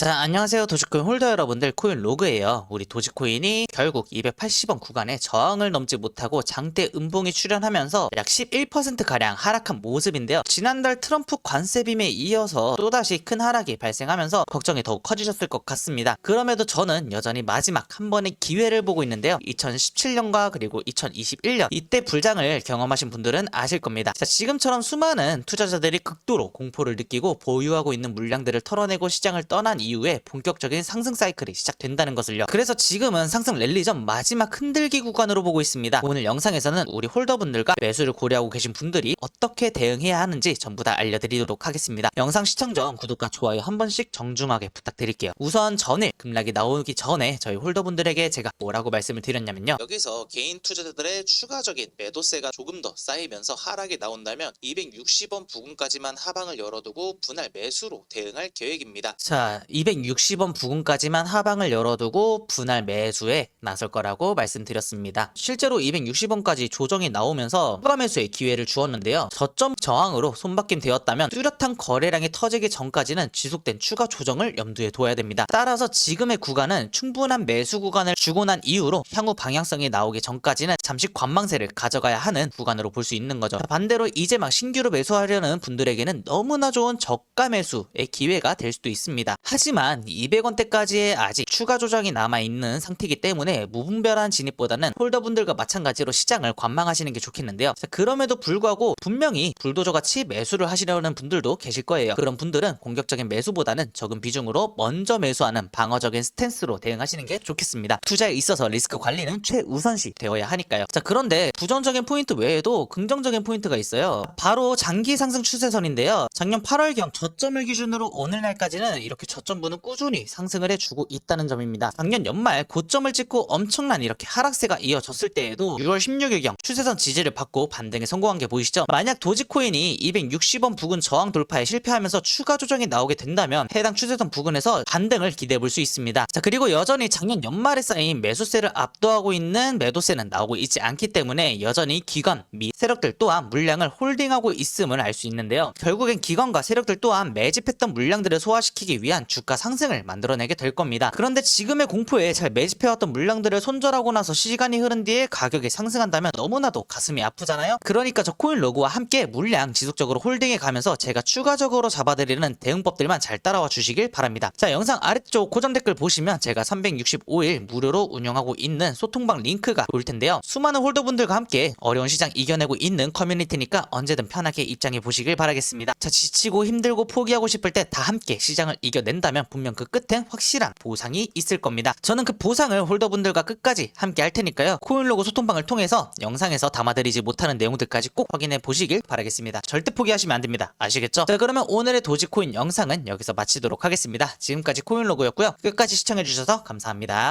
자, 안녕하세요. 도지코인 홀더 여러분들, 코인 로그예요. 우리 도지코인이 결국 280원 구간에 저항을 넘지 못하고 장대 음봉이 출현하면서 약 11%가량 하락한 모습인데요. 지난달 트럼프 관세 빔에 이어서 또다시 큰 하락이 발생하면서 걱정이 더욱 커지셨을 것 같습니다. 그럼에도 저는 여전히 마지막 한 번의 기회를 보고 있는데요. 2017년과 그리고 2021년 이때 불장을 경험하신 분들은 아실 겁니다. 자, 지금처럼 수많은 투자자들이 극도로 공포를 느끼고 보유하고 있는 물량들을 털어내고 시장을 떠난 이 후에 본격적인 상승 사이클이 시작된다는 것을요. 그래서 지금은 상승 랠리 전 마지막 흔들기 구간으로 보고 있습니다. 오늘 영상에서는 우리 홀더분들과 매수를 고려하고 계신 분들이 어떻게 대응해야 하는지 전부 다 알려드리도록 하겠습니다. 영상 시청 전 구독과 좋아요 한 번씩 정중하게 부탁드릴게요. 우선 전일 급락이 나오기 전에 저희 홀더분들에게 제가 뭐라고 말씀을 드렸냐면요. 여기서 개인 투자자들의 추가적인 매도세가 조금 더 쌓이면서 하락이 나온다면 260원 부근까지만 하방을 열어두고 분할 매수로 대응할 계획입니다. 자, 260원 부근까지만 하방을 열어두고 분할 매수에 나설 거라고 말씀드렸습니다. 실제로 260원까지 조정이 나오면서 추가 매수의 기회를 주었는데요. 저점 저항으로 손바뀜 되었다면 뚜렷한 거래량이 터지기 전까지는 지속된 추가 조정을 염두에 둬야 됩니다. 따라서 지금의 구간은 충분한 매수 구간을 주고 난 이후로 향후 방향성이 나오기 전까지는 잠시 관망세를 가져가야 하는 구간으로 볼 수 있는 거죠. 반대로 이제 막 신규로 매수하려는 분들에게는 너무나 좋은 저가 매수의 기회가 될 수도 있습니다. 하지 만 200원대까지의 아직 추가 조정이 남아 있는 상태이기 때문에 무분별한 진입보다는 홀더분들과 마찬가지로 시장을 관망하시는 게 좋겠는데요. 자, 그럼에도 불구하고 분명히 불도저 같이 매수를 하시려는 분들도 계실 거예요. 그런 분들은 공격적인 매수보다는 적은 비중으로 먼저 매수하는 방어적인 스탠스로 대응하시는 게 좋겠습니다. 투자에 있어서 리스크 관리는 최우선시 되어야 하니까요. 자, 그런데 부정적인 포인트 외에도 긍정적인 포인트가 있어요. 바로 장기 상승 추세선인데요. 작년 8월경 저점을 기준으로 오늘날까지는 이렇게 저점 부는 꾸준히 상승을 해주고 있다는 점입니다. 작년 연말 고점을 찍고 엄청난 이렇게 하락세가 이어졌을 때에도 6월 16일경 추세선 지지를 받고 반등에 성공한 게 보이시죠? 만약 도지코인이 260원 부근 저항 돌파에 실패하면서 추가 조정이 나오게 된다면 해당 추세선 부근에서 반등을 기대해 볼 수 있습니다. 자 그리고 여전히 작년 연말에 쌓인 매수세를 압도하고 있는 매도세는 나오고 있지 않기 때문에 여전히 기관 및 세력들 또한 물량을 홀딩하고 있음을 알 수 있는데요. 결국엔 기관과 세력들 또한 매집했던 물량들을 소화시키기 위한 주가 상승을 만들어내게 될 겁니다. 그런데 지금의 공포에 잘 매집해왔던 물량들을 손절하고 나서 시간이 흐른 뒤에 가격이 상승한다면 너무나도 가슴이 아프잖아요. 그러니까 저 코인 로그와 함께 물량 지속적으로 홀딩해 가면서 제가 추가적으로 잡아드리는 대응법들만 잘 따라와 주시길 바랍니다. 자 영상 아래쪽 고정 댓글 보시면 제가 365일 무료로 운영하고 있는 소통방 링크가 올 텐데요. 수많은 홀더분들과 함께 어려운 시장 이겨내고 있는 커뮤니티니까 언제든 편하게 입장해 보시길 바라겠습니다. 자 지치고 힘들고 포기하고 싶을 때 다 함께 시장을 이겨낸다 면 분명 그 끝엔 확실한 보상이 있을 겁니다. 저는 그 보상을 홀더분들과 끝까지 함께 할 테니까요. 코인로고 소통방을 통해서 영상에서 담아드리지 못하는 내용들까지 꼭 확인해 보시길 바라겠습니다. 절대 포기하시면 안 됩니다. 아시겠죠? 자 그러면 오늘의 도지코인 영상은 여기서 마치도록 하겠습니다. 지금까지 코인로고였고요. 끝까지 시청해주셔서 감사합니다.